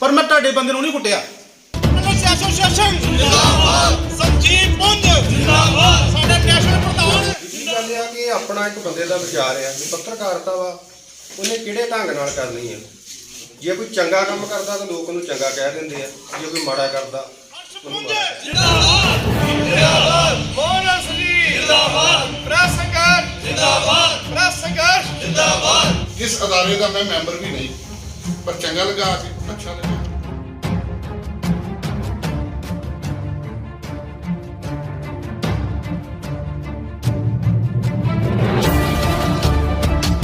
ਪਰ ਮੈਂ ਤੁਹਾਡੇ ਬੰਦੇ ਨੂੰ ਨਹੀਂ ਕੁੱਟਿਆ। ਐਸੋਸੀਏਸ਼ਨ ਜਿੰਦਾਬਾਦ। ਸੰਜੀਵ ਪੁੰਜ ਜਿੰਦਾਬਾਦ। ਸਾਡੇ ਨੈਸ਼ਨਲ ਪ੍ਰਧਾਨ। ਦੂਜੀ ਗੱਲ ਇਹ ਆ ਕਿ ਇਹ ਆਪਣਾ ਇੱਕ ਬੰਦੇ ਦਾ ਵਿਚਾਰ ਆ ਕਿ ਪੱਤਰਕਾਰਤਾ ਵਾ ਉਹਨੇ ਕਿਹੜੇ ਢੰਗ ਨਾਲ ਕਰਨੀ ਆ? ਜੇ ਕੋਈ ਚੰਗਾ ਕੰਮ ਕਰਦਾ ਤਾਂ ਲੋਕ ਉਹਨੂੰ ਚੰਗਾ ਕਹਿ ਦਿੰਦੇ ਆ ਜੇ ਕੋਈ ਮਾੜਾ ਕਰਦਾ ਉਹਨੂੰ ਮਾੜਾ ਜਿੰਦਾਬਾਦ। ਜਿੰਦਾਬਾਦ। ਬੋਨਸ ਜੀ। ਜਿੰਦਾਬਾਦ। ਪ੍ਰੈਸ ਸੰਘਰਸ਼। ਜਿੰਦਾਬਾਦ। ਪ੍ਰੈਸ ਸੰਘਰਸ਼। ਜਿੰਦਾਬਾਦ। ਇਸ ਅਦਾਰੇ ਦਾ ਮੈਂ ਮੈਂਬਰ ਵੀ ਨਹੀਂ। ਪਰ ਚੰਗਾ ਲੱਗਾ ਆ ਕੇ, ਅੱਛਾ ਲੱਗਾ।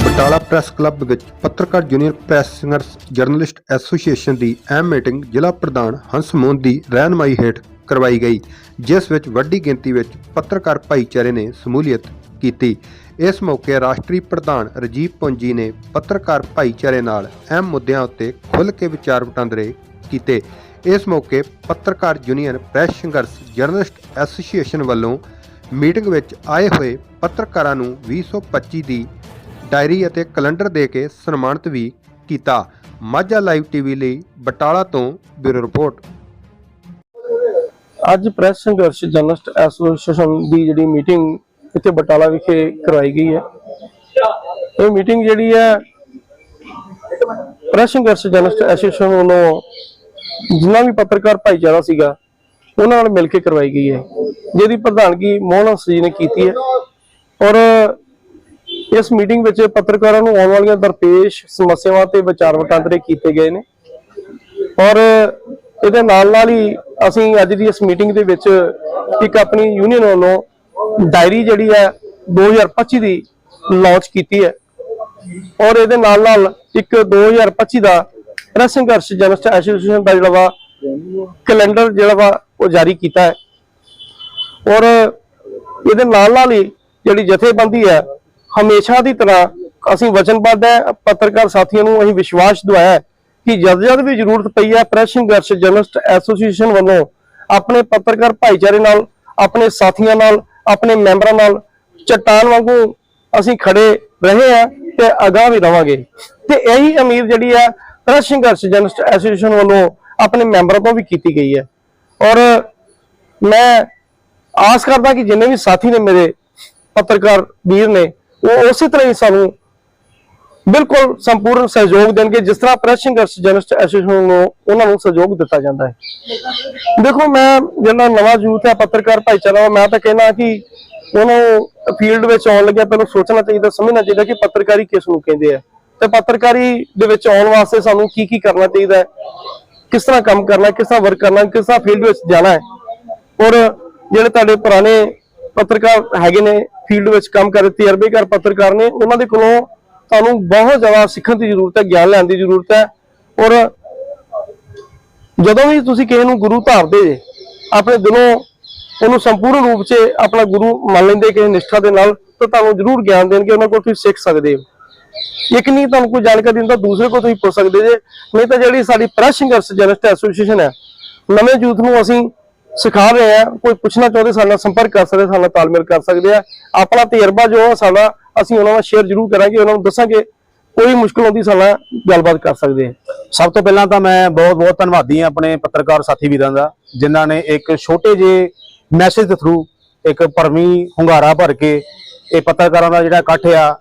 ਬਟਾਲਾ ਪ੍ਰੈਸ ਕਲੱਬ ਵਿੱਚ ਪੱਤਰਕਾਰ ਜੂਨੀਅਰ ਪ੍ਰੈਸ ਸਿੰਗਰਸ ਜਰਨਲਿਸਟ ਐਸੋਸੀਏਸ਼ਨ ਦੀ ਅਹਿਮ ਮੀਟਿੰਗ ਜ਼ਿਲ੍ਹਾ ਪ੍ਰਧਾਨ ਹੰਸਮੋਹਨ ਦੀ ਰਹਿਨਮਾਈ ਹੇਠ ਕਰਵਾਈ ਗਈ, ਜਿਸ ਵਿੱਚ ਵੱਡੀ ਗਿਣਤੀ ਵਿੱਚ ਪੱਤਰਕਾਰ ਭਾਈਚਾਰੇ ਨੇ ਸਮੂਲੀਅਤ ਕੀਤੀ। ਇਸ ਮੌਕੇ ਰਾਸ਼ਟਰੀ ਪ੍ਰਧਾਨ ਰਜੀਵ ਪੁੰਜੀ ਨੇ ਪੱਤਰਕਾਰ ਭਾਈਚਾਰੇ ਨਾਲ ਅਹਿਮ ਮੁੱਦਿਆਂ ਉੱਤੇ ਖੁੱਲ੍ਹ ਕੇ ਵਿਚਾਰ ਵਟਾਂਦਰੇ ਕੀਤੇ। ਇਸ ਮੌਕੇ ਪੱਤਰਕਾਰ union press Sangharsh journalist association ਵੱਲੋਂ ਮੀਟਿੰਗ ਵਿੱਚ ਆਏ ਹੋਏ ਪੱਤਰਕਾਰਾਂ ਨੂੰ 2025 ਦੀ ਡਾਇਰੀ ਅਤੇ ਕੈਲੰਡਰ ਦੇ ਕੇ ਸਨਮਾਨਿਤ ਵੀ ਕੀਤਾ। ਮਾਝਾ ਲਾਈਵ ਟੀਵੀ ਲਈ ਬਟਾਲਾ ਤੋਂ ਬਿਊਰੋ ਰਿਪੋਰਟ। ਅੱਜ ਪ੍ਰੈਸ ਸੰਘਰਸ਼ ਜਰਨਲਿਸਟ ਐਸੋਸੀਏਸ਼ਨ ਦੀ ਜਿਹੜੀ ਮੀਟਿੰਗ ਇੱਥੇ ਬਟਾਲਾ ਵਿਖੇ ਕਰਵਾਈ ਗਈ ਹੈ। ਇਹ ਮੀਟਿੰਗ ਜਿਹੜੀ ਹੈ, ਪ੍ਰੈਸ ਸੰਘਰਸ਼ ਜਰਨਲਿਸਟ ਐਸੋਸੀਏਸ਼ਨ ਵੱਲੋਂ ਜਿੰਨਾ ਵੀ ਪੱਤਰਕਾਰ ਭਾਈਚਾਰਾ ਸੀਗਾ, ਉਹਨਾਂ ਨਾਲ ਮਿਲ ਕੇ ਕਰਵਾਈ ਗਈ ਹੈ। ਜਿਹਦੀ ਪ੍ਰਧਾਨਗੀ ਮੋਹਨ ਹੰਸ ਜੀ ਨੇ ਕੀਤੀ ਹੈ। ਔਰ ਇਸ ਮੀਟਿੰਗ ਵਿੱਚ ਪੱਤਰਕਾਰਾਂ ਨੂੰ ਆਉਣ ਵਾਲੀਆਂ ਦਰਪੇਸ਼ ਸਮੱਸਿਆਵਾਂ ਤੇ ਵਿਚਾਰ ਵਟਾਂਦਰੇ ਕੀਤੇ ਗਏ ਨੇ। ਔਰ ਇਹਦੇ ਨਾਲ ਨਾਲ ਹੀ ਅਸੀਂ ਅੱਜ ਦੀ ਇਸ ਮੀਟਿੰਗ ਦੇ ਵਿੱਚ ਇੱਕ ਆਪਣੀ ਯੂਨੀਅਨ ਵੱਲੋਂ ਡਾਇਰੀ ਜਿਹੜੀ ਹੈ 2025 ਦੀ ਲਾਂਚ ਕੀਤੀ ਹੈ। ਔਰ ਇਹਦੇ ਨਾਲ ਨਾਲ ਇੱਕ 2025 ਦਾ ਪ੍ਰੈਸ ਸੰਘਰਸ਼ ਜਰਨਲਿਸਟ ਐਸੋਸੀਏਸ਼ਨ ਦਾ ਜਿਹੜਾ ਵਾ, ਕੈਲੰਡਰ ਜਿਹੜਾ ਵਾ, ਉਹ ਜਾਰੀ ਕੀਤਾ ਹੈ। ਔਰ ਇਹਦੇ ਨਾਲ ਨਾਲ ਹੀ ਜਿਹੜੀ ਜਥੇਬੰਦੀ ਹੈ, ਹਮੇਸ਼ਾ ਦੀ ਤਰ੍ਹਾਂ ਅਸੀਂ ਵਚਨਬੱਧ ਹੈ, ਪੱਤਰਕਾਰ ਸਾਥੀਆਂ ਨੂੰ ਅਸੀਂ ਵਿਸ਼ਵਾਸ ਦਿਵਾਇਆ ਕਿ ਜਦ ਜਦ ਵੀ ਜ਼ਰੂਰਤ ਪਈ ਹੈ, ਪ੍ਰੈਸ ਸੰਘਰਸ਼ ਜਰਨਲਿਸਟ ਐਸੋਸੀਏਸ਼ਨ ਵੱਲੋਂ ਆਪਣੇ ਪੱਤਰਕਾਰ ਭਾਈਚਾਰੇ ਨਾਲ, ਆਪਣੇ ਸਾਥੀਆਂ ਨਾਲ ਆਪਣੇ ਮੈਂਬਰਾਂ ਨਾਲ ਚਟਾਨ ਵਾਂਗੂ ਅਸੀਂ ਖੜੇ ਰਹੇ ਹਾਂ ਤੇ ਅਗਾਂਹ ਵੀ ਰਵਾਂਗੇ। ਤੇ ਇਹੀ ਉਮੀਦ ਜਿਹੜੀ ਹੈ ਪ੍ਰੈਸ ਸੰਘਰਸ਼ ਜਨਸਟ ਐਸੋਸੀਏਸ਼ਨ ਵੱਲੋਂ ਆਪਣੇ ਮੈਂਬਰਾਂ ਤੋਂ ਵੀ ਕੀਤੀ ਗਈ ਹੈ। ਔਰ ਮੈਂ ਆਸ ਕਰਦਾ ਕਿ ਜਿੰਨੇ ਵੀ ਸਾਥੀ ਨੇ ਮੇਰੇ ਪੱਤਰਕਾਰ ਵੀਰ ਨੇ, ਉਹ ਉਸੇ ਤਰ੍ਹਾਂ ਹੀ ਸਾਨੂੰ ਬਿਲਕੁਲ ਸੰਪੂਰਨ ਸਹਿਯੋਗ ਦੇਣਗੇ। ਜਿਸ ਤਰ੍ਹਾਂ ਪ੍ਰੈਸ ਸੰਘਰਸ਼ ਜਰਨਲਿਸਟ ਐਸੋਸੀਏਸ਼ਨ ਨੂੰ ਉਹਨਾਂ ਨੂੰ ਸਹਿਯੋਗ ਦਿੱਤਾ ਜਾਂਦਾ ਹੈ। ਦੇਖੋ, ਮੈਂ ਜਿਹੜਾ ਨਵਾਂ ਯੂਥ ਹੈ, ਪੱਤਰਕਾਰ ਭਾਈਚਾਰਾ ਮੈਂ ਤਾਂ ਕਹਿਣਾ ਕਿ ਉਹਨੂੰ ਫੀਲਡ ਵਿੱਚ ਆਉਣ ਲੱਗਿਆ ਪਹਿਲਾਂ ਸੋਚਣਾ ਚਾਹੀਦਾ, ਸਮਝਣਾ ਚਾਹੀਦਾ ਕਿ ਪੱਤਰਕਾਰੀ ਕਿਸ ਨੂੰ ਕਹਿੰਦੇ ਆ। ਤੇ ਪੱਤਰਕਾਰੀ ਦੇ ਵਿੱਚ ਆਉਣ ਵਾਸਤੇ ਸਾਨੂੰ ਕੀ ਕੀ ਕਰਨਾ ਚਾਹੀਦਾ ਹੈ, ਕਿਸ ਤਰ੍ਹਾਂ ਕੰਮ ਕਰਨਾ ਕਿਸ ਤਰ੍ਹਾਂ ਵਰਕ ਕਰਨਾ ਕਿਸ ਤਰ੍ਹਾਂ ਫੀਲਡ ਵਿੱਚ ਜਾਣਾ ਹੈ। ਔਰ ਜਿਹੜੇ ਤੁਹਾਡੇ ਪੁਰਾਣੇ ਪੱਤਰਕਾਰ ਹੈਗੇ ਨੇ, ਫੀਲਡ ਵਿੱਚ ਕੰਮ ਕਰ ਤਜਰਬੇਕਾਰ ਪੱਤਰਕਾਰ ਨੇ, ਉਹਨਾਂ ਦੇ ਕੋਲੋਂ ਤੁਹਾਨੂੰ ਬਹੁਤ ਜ਼ਿਆਦਾ ਸਿੱਖਣ ਦੀ ਜ਼ਰੂਰਤ ਹੈ, ਗਿਆਨ ਲੈਣ ਦੀ ਜ਼ਰੂਰਤ ਹੈ। ਔਰ ਜਦੋਂ ਵੀ ਤੁਸੀਂ ਕਿਸੇ ਨੂੰ ਗੁਰੂ ਧਾਰਦੇ ਜੇ, ਆਪਣੇ ਦਿਲੋਂ ਉਹਨੂੰ ਸੰਪੂਰਨ ਰੂਪ 'ਚ ਆਪਣਾ ਗੁਰੂ ਮੰਨ ਲੈਂਦੇ ਕਿਸੇ ਨਿਸ਼ਠਾ ਦੇ ਨਾਲ, ਤਾਂ ਤੁਹਾਨੂੰ ਜ਼ਰੂਰ ਗਿਆਨ ਦੇਣਗੇ, ਉਹਨਾਂ ਕੋਲ ਤੁਸੀਂ ਸਿੱਖ ਸਕਦੇ ਹੋ। ਇੱਕ ਨਹੀਂ, ਤੁਹਾਨੂੰ ਕੋਈ ਜਾਣਕਾਰੀ ਦਿੰਦਾ, ਦੂਸਰੇ ਕੋਲ ਤੁਸੀਂ ਪੁੱਛ ਸਕਦੇ ਜੇ। ਨਹੀਂ ਤਾਂ ਜਿਹੜੀ ਸਾਡੀ ਪ੍ਰੈਸ ਸੰਘਰਸ਼ ਜਰਨਲਿਸਟ ਐਸੋਸੀਏਸ਼ਨ ਹੈ, ਨਵੇਂ ਯੂਥ ਨੂੰ ਅਸੀਂ ਸਿਖਾ ਰਹੇ ਆ ਕੋਈ ਪੁੱਛਣਾ ਚਾਹੁੰਦੇ ਸਾਡੇ ਨਾਲ ਸੰਪਰਕ ਕਰ ਸਕਦੇ, ਸਾਡੇ ਨਾਲ ਤਾਲਮੇਲ ਕਰ ਸਕਦੇ ਆ। ਆਪਣਾ ਤਜਰਬਾ ਜੋ ਸਾਡਾ ਅਸੀਂ ਉਹਨਾਂ ਨਾਲ ਸ਼ੇਅਰ ਜ਼ਰੂਰ ਕਰਾਂਗੇ, ਉਹਨਾਂ ਨੂੰ ਦੱਸਾਂਗੇ, ਕੋਈ ਮੁਸ਼ਕਲ ਆਉਂਦੀ ਸਾਡੇ ਗੱਲਬਾਤ ਕਰ ਸਕਦੇ ਆ ਸਭ ਤੋਂ ਪਹਿਲਾਂ ਤਾਂ ਮੈਂ ਬਹੁਤ-ਬਹੁਤ ਧੰਨਵਾਦੀ ਹਾਂ ਆਪਣੇ ਪੱਤਰਕਾਰ ਸਾਥੀ ਵੀਰਾਂ ਦਾ, ਜਿਨ੍ਹਾਂ ਨੇ ਇੱਕ ਛੋਟੇ ਜਿਹੇ ਮੈਸੇਜ ਦੇ ਥਰੂ ਇੱਕ ਭਰਵੀਂ ਹੁੰਗਾਰਾ ਭਰ ਕੇ ਇਹ ਪੱਤਰਕਾਰਾਂ ਦਾ ਜਿਹੜਾ ਇਕੱਠ ਆ,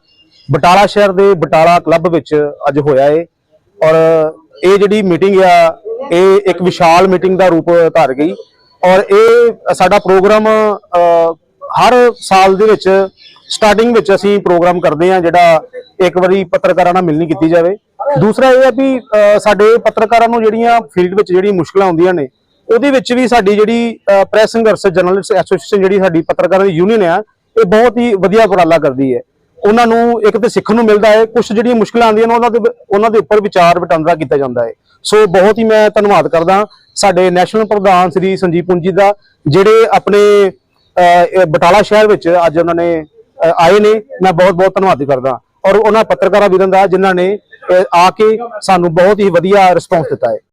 ਬਟਾਲਾ ਸ਼ਹਿਰ ਦੇ ਬਟਾਲਾ ਕਲੱਬ ਵਿੱਚ ਅੱਜ ਹੋਇਆ ਏ। ਔਰ ਇਹ ਜਿਹੜੀ ਮੀਟਿੰਗ ਆ, ਇਹ ਇੱਕ ਵਿਸ਼ਾਲ ਮੀਟਿੰਗ ਦਾ ਰੂਪ ਧਾਰ ਗਈ। ਔਰ ਇਹ ਸਾਡਾ ਪ੍ਰੋਗਰਾਮ ਹਰ ਸਾਲ ਦੇ ਵਿੱਚ ਸਟਾਰਟਿੰਗ ਵਿੱਚ ਅਸੀਂ ਪ੍ਰੋਗਰਾਮ ਕਰਦੇ ਹਾਂ ਜਿਹੜਾ ਇੱਕ ਵਾਰੀ ਪੱਤਰਕਾਰਾਂ ਨਾਲ ਮਿਲਣੀ ਕੀਤੀ ਜਾਵੇ। ਦੂਸਰਾ ਇਹ ਹੈ ਵੀ ਸਾਡੇ ਪੱਤਰਕਾਰਾਂ ਨੂੰ ਜਿਹੜੀਆਂ ਫੀਲਡ ਵਿੱਚ ਜਿਹੜੀਆਂ ਮੁਸ਼ਕਲਾਂ ਆਉਂਦੀਆਂ ਨੇ, ਉਹਦੇ ਵਿੱਚ ਵੀ ਸਾਡੀ ਜਿਹੜੀ ਪ੍ਰੈਸ ਸੰਘਰਸ਼ ਜਰਨਲਿਸਟ ਐਸੋਸੀਏਸ਼ਨ ਜਿਹੜੀ ਸਾਡੀ ਪੱਤਰਕਾਰਾਂ ਦੀ ਯੂਨੀਅਨ ਆ, ਇਹ ਬਹੁਤ ਹੀ ਵਧੀਆ ਉਪਰਾਲਾ ਕਰਦੀ ਹੈ। ਉਹਨਾਂ ਨੂੰ ਇੱਕ ਤੇ ਸਿੱਖਣ ਨੂੰ ਮਿਲਦਾ ਹੈ ਕੁਝ ਜਿਹੜੀਆਂ ਮੁਸ਼ਕਲਾਂ ਆਉਂਦੀਆਂ ਨੇ, ਉਹਨਾਂ ਦੇ ਉਹਨਾਂ ਦੇ ਉੱਪਰ ਵਿਚਾਰ ਵਟਾਂਦਰਾ ਕੀਤਾ ਜਾਂਦਾ ਹੈ। ਸੋ ਬਹੁਤ ਹੀ ਮੈਂ ਧੰਨਵਾਦ ਕਰਦਾ ਸਾਡੇ ਨੈਸ਼ਨਲ ਪ੍ਰਧਾਨ ਸ੍ਰੀ ਸੰਜੀਵ ਪੁੰਜੀ ਦਾ, ਜਿਹੜੇ ਆਪਣੇ ਬਟਾਲਾ ਸ਼ਹਿਰ ਵਿੱਚ ਅੱਜ ਉਹਨਾਂ ਨੇ ਆਏ ਨੇ, ਮੈਂ ਬਹੁਤ ਬਹੁਤ ਧੰਨਵਾਦ ਕਰਦਾ। ਔਰ ਉਹਨਾਂ ਪੱਤਰਕਾਰਾਂ ਵੀਰਾਂ ਦਾ ਜਿਨ੍ਹਾਂ ਨੇ ਆ ਕੇ ਸਾਨੂੰ ਬਹੁਤ ਹੀ ਵਧੀਆ ਰਿਸਪੌਂਸ ਦਿੱਤਾ ਹੈ।